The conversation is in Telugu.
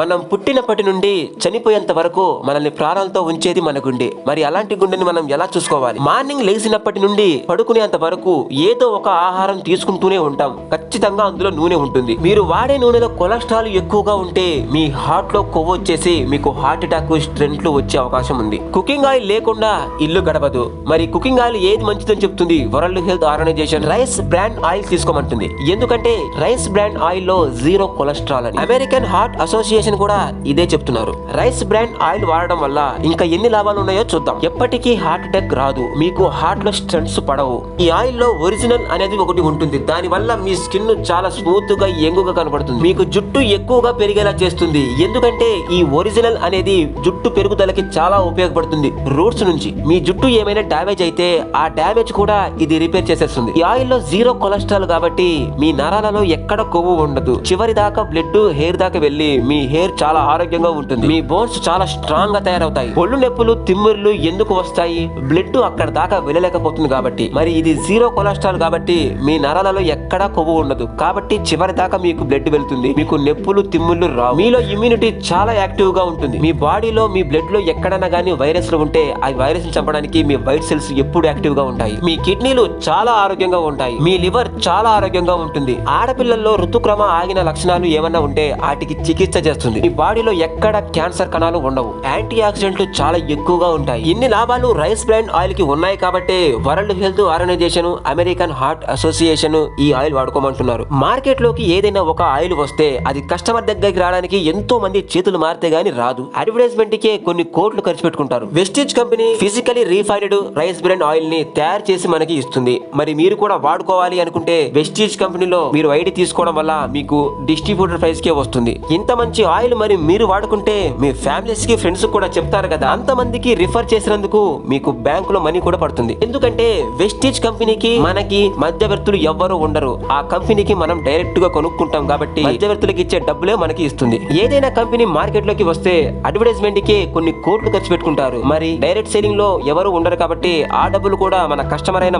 మనం పుట్టినప్పటి నుండి చనిపోయేంత వరకు మనల్ని ప్రాణాలతో ఉంచేది మన గుండె. మరి అలాంటి గుండెని మనం ఎలా చూసుకోవాలి? మార్నింగ్ లేచినప్పటి నుండి పడుకునేంత వరకు ఏదో ఒక ఆహారం తీసుకుంటూనే ఉంటాం. ఖచ్చితంగా అందులో నూనె ఉంటుంది. మీరు వాడే నూనెలో కొలెస్ట్రాల్ ఎక్కువగా ఉంటే మీ హార్ట్లో కొవ్వు వచ్చేసి మీకు హార్ట్ అటాక్ స్ట్రెంట్లు వచ్చే అవకాశం ఉంది. కుకింగ్ ఆయిల్ లేకుండా ఇల్లు గడవదు మరి కుకింగ్ ఆయిల్ ఏది మంచిదని చెప్తుంది? World Health Organization rice bran oil తీసుకోమంటుంది. ఎందుకంటే రైస్ బ్రాండ్ ఆయిల్లో జీరో కొలెస్ట్రాల్ అని. అమెరికన్ హార్ట్ అసోసియేషన్ కూడా ఇదే చెప్తున్నారు. రైస్ బ్రాండ్ ఆయిల్ వాడడం వల్ల ఇంకా ఎన్ని లాభాలు ఉన్నాయో చూద్దాం. ఎప్పటికీ హార్ట్ అటాక్ రాదు. మీకు హార్ట్లో స్ట్రెంట్స్ పడవు. ఈ ఆయిల్లో ఒరిజినల్ అనేది ఒకటి ఉంటుంది. దాని వల్ల మీ స్కిన్ చాలా స్మూత్గా ఎంగుగా కనబడుతుంది మీకు జుట్టు ఎక్కువగా పెరిగేలా చేస్తుంది. ఎందుకంటే ఈ ఒరిజినల్ అనేది జుట్టు పెరుగుదలకి చాలా ఉపయోగపడుతుంది. రూట్స్ నుంచి మీ జుట్టు ఏమైనా డ్యామేజ్ అయితే ఆ డ్యామేజ్ కూడా ఇది రిపేర్ చేసేస్తుంది. ఈ ఆయిల్లో జీరో కొలెస్ట్రాల్ కాబట్టి మీ నరాలలో ఎక్కడ కొవ్వు ఉండదు. చివరి దాకా బ్లడ్ హెయిర్ దాకా వెళ్ళి మీ హెయిర్ చాలా ఆరోగ్యంగా ఉంటుంది. మీ బోన్స్ చాలా స్ట్రాంగ్గా తయారవుతాయి. ఒళ్ళు నొప్పులు తిమ్మిర్లు ఎందుకు వస్తాయి? బ్లడ్ అక్కడ దాకా వెళ్ళలేకపోతుంది కాబట్టి. మరి ఇది జీరో కొలెస్ట్రాల్ కాబట్టి మీ నరాలలో ఎక్కడా కొవ్వు ఉండదు. కాబట్టి చివరి దాకా మీకు బ్లడ్ వెళ్తుంది. మీకు నొప్పులు తిమ్ముళ్ళు రావు. మీలో ఇమ్యూనిటీ చాలా యాక్టివ్గా ఉంటుంది. మీ బాడీలో మీ బ్లడ్లో ఎక్కడైనా గానీ వైరస్లు ఉంటే ఆ వైరస్ చంపడానికి మీ వైట్ సెల్స్ ఎప్పుడు యాక్టివ్గా ఉంటాయి. మీ కిడ్నీలు చాలా ఆరోగ్యంగా ఉంటాయి. మీ లివర్ చాలా ఆరోగ్యంగా ఉంటుంది. ఆడపిల్లల్లో ఋతుక్రమ ఆగిన లక్షణాలు ఏమన్నా ఉంటే వాటికి చికిత్స చేస్తుంది మీ బాడీలో ఎక్కడ క్యాన్సర్ కణాలు ఉండవు. యాంటీ ఆక్సిడెంట్లు చాలా ఎక్కువగా ఉంటాయి. ఇన్ని లాభాలు రైస్ బ్రాండ్ ఆయిల్కి ఉన్నాయి కాబట్టి World Health Organization American Heart Association ఈ ఆయిల్ వాడుకోమంటున్నారు. మార్కెట్లోకి ఏదైనా ఒక ఆయిల్ వస్తే అది కస్టమర్ దగ్గరికి రావడానికి ఎంతో మంది చేతులు మారితే గానీ రాదు. అడ్వర్టైజ్మెంట్ కే కొన్ని కోట్లు ఖర్చు పెట్టుకుంటారు. Wastage company physically refined rice bran ఆయిల్ని తయారు చేసి మనకి ఇస్తుంది. మరి మీరు కూడా వాడుకోవాలి అనుకుంటే వెస్టీజ్ కంపెనీలో మీరు ఐడి తీసుకోవడం వల్ల మీకు డిస్ట్రిబ్యూటర్ ప్రైస్ కే వస్తుంది. ఇంత మంచి ఆయిల్ మరి మీరు వాడుకుంటే మీ ఫ్యామిలీస్కి ఫ్రెండ్స్ కూడా చెప్తారు కదా. అంత మందికి రిఫర్ చేసినందుకు మీకు బ్యాంకులో మనీ కూడా పడుతుంది. ఎందుకంటే వెస్టీజ్ కంపెనీకి మనకి మధ్యవర్తులు ఎవ్వరు ఉండరు. ఆ కంపెనీకి మనం డైరెక్ట్గా కొనుక్కుంటాం కాబట్టి మధ్యవర్తులకు ఇచ్చే డబ్బులే మనకి ఇస్తుంది. ఏదైనా కంపెనీ మార్కెట్లోకి వస్తే అడ్వర్టైజ్మెంట్కి కొన్ని కోట్లు ఖర్చు పెట్టుకుంటారు. మరి డైరెక్ట్ సెల్లింగ్లో ఎవరు ఉండరు కాబట్టి ఆ డబ్బులు కూడా మన కస్టమర్ అయిన